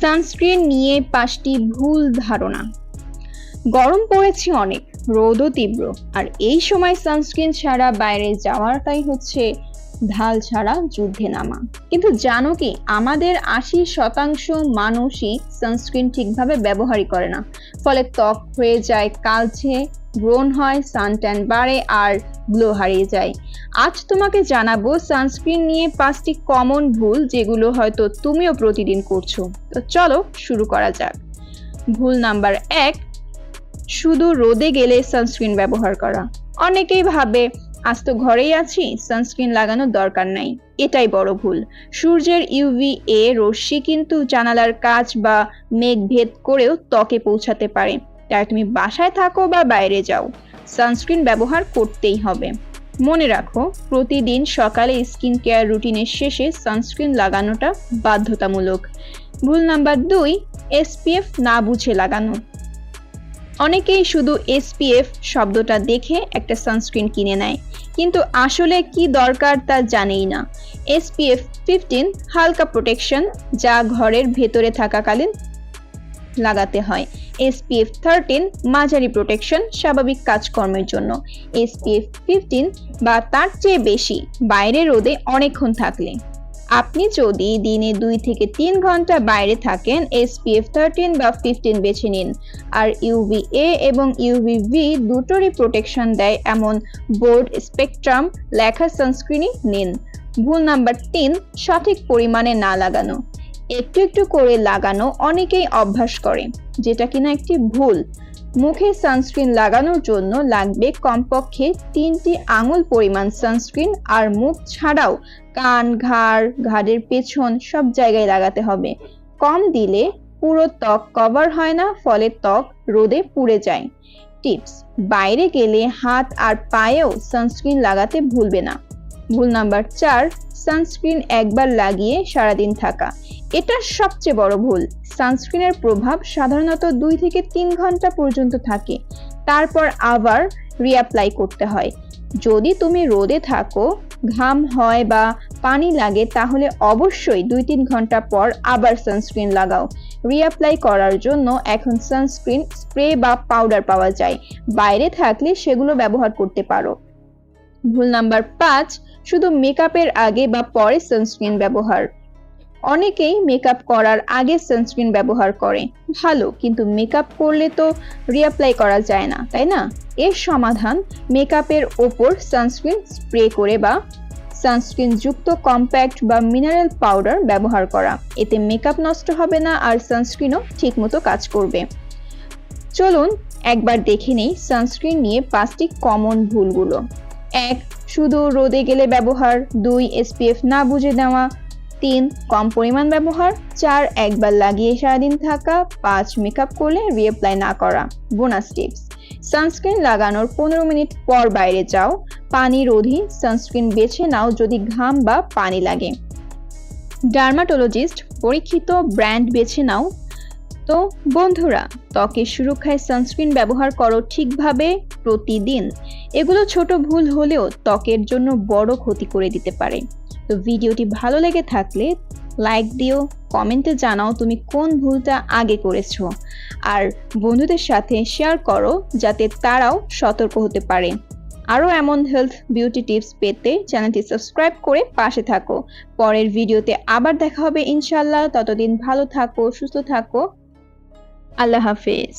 Sunscreen নিয়ে পাঁচটি ভুল ধারণা। গরম পড়েছে অনেক, রোদও তীব্র, আর এই সময় সানস্ক্রিন ছাড়া বাইরে যাওয়াটাই হচ্ছে ঢাল ছাড়া যুদ্ধে নামা। কিন্তু জানো কি, আমাদের আশি শতাংশ মানুষই সানস্ক্রিন ঠিকভাবে ব্যবহারই করে না। ফলে ত্বক হয়ে যায় কালচে ব্রণ হয় সানট্যান বাড়ে আর গ্লো হারিয়ে যায়। আজ তোমাকে জানাব সানস্ক্রিন নিয়ে পাঁচটি কমন ভুল যেগুলো হয়তো তুমিও প্রতিদিন করছ। তো চলো শুরু করা যাক। ভুল নাম্বার এক, শুধু রোদে গেলে সানস্ক্রিন ব্যবহার করা। অনেকেই ভাবে, আজ তো ঘরেই আছি সানস্ক্রিন লাগানোর দরকার নাই। এটাই বড় ভুল। সূর্যের ইউভি এ রশ্মি কিন্তু জানালার কাচ বা মেঘ ভেদ করেও ত্বকে পৌঁছাতে পারে। তাই তুমি বাসায় থাকো বা বাইরে যাও। সানস্ক্রিন ব্যবহার করতেই হবে। মনে রাখো, প্রতিদিন সকালে স্কিন কেয়ার রুটিনের শেষে সানস্ক্রিন লাগানোটা বাধ্যতামূলক। ভুল নাম্বার দুই, এসপিএফ না বুঝে লাগানো। অনেকেই শুধু এসপিএফ শব্দটা দেখে একটা সানস্ক্রিন কিনে নেয়, কিন্তু আসলে কি দরকার তা জানেই না। এসপিএফ ফিফটিন হালকা প্রোটেকশন যা ঘরের ভেতরে থাকাকালীন লাগাতে হয়। এসপিএফ থার্টিন মাঝারি প্রোটেকশন স্বাভাবিক কাজকর্মের জন্য। এসপিএফ ফিফটিন বা তার চেয়ে বেশি, বাইরে রোদে অনেকক্ষণ থাকলে। আপনি যদি দিনে দুই থেকে তিন ঘণ্টা বাইরে থাকেন এসপিএফ থার্টিন বা ফিফটিন বেছে নিন। আর ইউভি এ এবং ইউভি ভি দুটোরই প্রোটেকশন দেয় এমন বোর্ড স্পেকট্রাম লেখা সানস্ক্রিনই নিন। ভুল নাম্বার তিন, সঠিক পরিমাণে না লাগানো। একটু একটু করে লাগানো অনেকেই অভ্যাস করে, যেটা কিনা একটি ভুল। মুখে সানস্ক্রিন লাগানোর জন্য লাগবে কমপক্ষে তিনটি আঙুল পরিমাণ সানস্ক্রিন আর মুখ ছাড়াও কান, ঘাড়, ঘাড়ের পেছন সব জায়গায় লাগাতে হবে। কম দিলে পুরো ত্বক কভার হয় না, ফলে ত্বক রোদে পুড়ে যায়। টিপস, বাইরে গেলে হাত আর পায়েও সানস্ক্রিন লাগাতে ভুলবে না। ভুল নাম্বার চার সানস্ক্রিন একবার লাগিয়ে সারাদিন থাকা। এটা সবচেয়ে বড় ভুল। সানস্ক্রিনের প্রভাব সাধারণত দুই থেকে তিন ঘণ্টা পর্যন্ত থাকে। তারপর আবার রিঅ্যাপ্লাই করতে হয়। যদি তুমি রোদে থাকো, ঘাম হয় বা পানি লাগে, তাহলে অবশ্যই দুই তিন ঘণ্টা পর আবার সানস্ক্রিন লাগাও। রিঅ্যাপ্লাই করার জন্য এখন সানস্ক্রিন স্প্রে বা পাউডার পাওয়া যায়। বাইরে থাকলে সেগুলো ব্যবহার করতে পারো। ভুল নাম্বার পাঁচ শুধু মেকআপের আগে বা পরে সানস্ক্রিন ব্যবহার। অনেকেই মেকআপ করার আগে সানস্ক্রিন ব্যবহার করে। ভালো, কিন্তু মেকআপ করলে তো রিঅ্যাপ্লাই করা যায় না, তাই না? এর সমাধান মেকআপের ওপর সানস্ক্রিন স্প্রে করে বা সানস্ক্রিন যুক্ত কম্প্যাক্ট বা মিনারেল পাউডার ব্যবহার করা। এতে মেকআপ নষ্ট হবে না আর সানস্ক্রিনও ঠিকমতো কাজ করবে। চলুন একবার দেখে নেই সানস্ক্রিন নিয়ে পাঁচটি কমন ভুলগুলো। এক শুধু রোদে গেলে ব্যবহার, দুই এসপিএফ না বুঝে নেওয়া, তিন, কম পরিমাণ ব্যবহার, চার, একবার লাগিয়ে সারাদিন থাকা, পাঁচ মেকআপ করলে রিঅ্যাপ্লাই না করা। বোনাস টিপস সানস্ক্রিন লাগানোর পনেরো মিনিট পর বাইরে যাও, পানি রোধী সানস্ক্রিন বেছে নাও যদি ঘাম বা পানি লাগে। ডার্মাটোলজিস্ট পরীক্ষিত ব্র্যান্ড বেছে নাও তো, বন্ধুরা, ত্বকের সুরক্ষায় সানস্ক্রিন ব্যবহার করো ঠিকভাবে প্রতিদিন। এগুলো ছোট ভুল হলেও ত্বকের জন্য বড় ক্ষতি করে দিতে পারে। তো ভিডিওটি ভালো লেগে থাকলে লাইক দিও কমেন্টে জানাও তুমি কোন ভুলটা আগে করেছ। আর বন্ধুদের সাথে শেয়ার করো যাতে তারাও সতর্ক হতে পারে। আরও এমন হেলথ বিউটি টিপস পেতে চ্যানেলটি সাবস্ক্রাইব করে পাশে থাকো। পরের ভিডিওতে আবার দেখা হবে ইনশাল্লাহ ততদিন ভালো থাকো, সুস্থ থাকো। আল্লাহ হাফেজ।